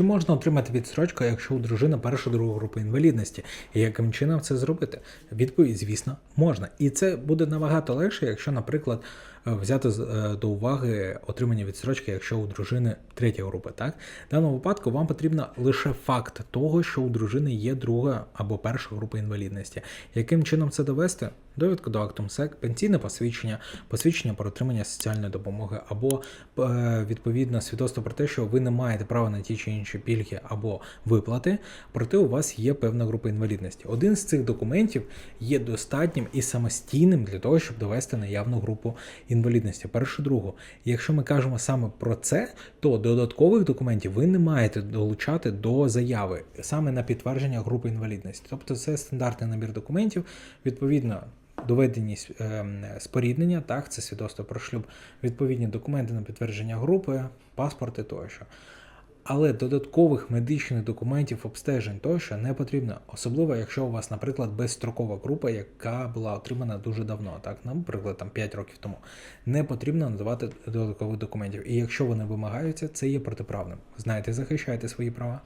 Чи можна отримати відстрочку, якщо у дружини перша друга група інвалідності? І яким чином це зробити? Відповідь, звісно, можна. І це буде набагато легше, якщо, наприклад, взяти з- е, до уваги отримання відстрочки, якщо у дружини третя група. Так? В даному випадку вам потрібно лише факт того, що у дружини є друга або перша група інвалідності. Яким чином це довести? Довідку до акту МСЕК, пенсійне посвідчення, посвідчення про отримання соціальної допомоги, або е, відповідно свідоцтво про те, що ви не маєте права на ті чи інші пільги або виплати, проте у вас є певна група інвалідності. Один з цих документів є достатнім і самостійним для того, щоб довести наявну групу інвалідності. Першу другу. Якщо ми кажемо саме про це, то додаткових документів ви не маєте долучати до заяви саме на підтвердження групи інвалідності. Тобто це стандартний набір документів, відповідно. Доведеність ем, споріднення, так, це свідоцтво про шлюб, відповідні документи на підтвердження групи, паспорти тощо. Але додаткових медичних документів, обстежень тощо не потрібно, особливо якщо у вас, наприклад, безстрокова група, яка була отримана дуже давно, так, наприклад, там 5 років тому. Не потрібно надавати додаткових документів. І якщо вони вимагаються, це є протиправним. Знаєте, захищайте свої права.